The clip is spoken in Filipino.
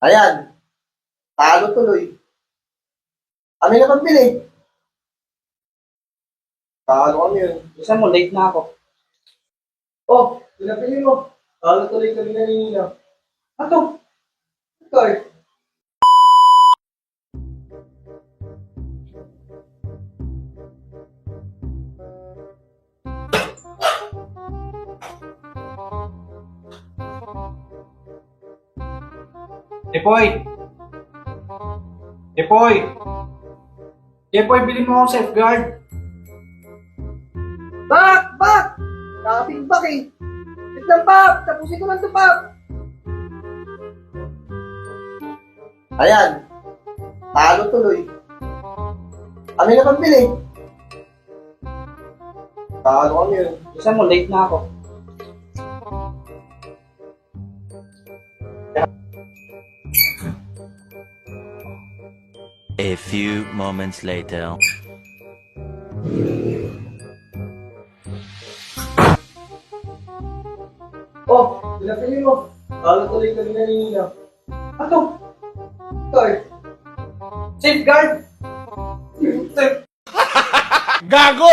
Ayan. Talo tuloy. Kami na pagbili. Talo kami yun. Isa mo, late na ako. Oh, pinapili mo. Talo tuloy kami na ninyo. Ato, Ito eh. Depoy! Depoy! Depoy, bili mo akong safeguard. Bak! Bak! Nakaping bak eh. Wait lang, Pap! Tapusin ko lang to, Pap! Ayan. Talo tuloy. Kami na pagbili. Talo kami yun. Isa mo, late na ako. A few moments later. Oh, pinapili mo. Talo tuloy kami na ninyo. Ato, Ito eh. safeguard! Gago!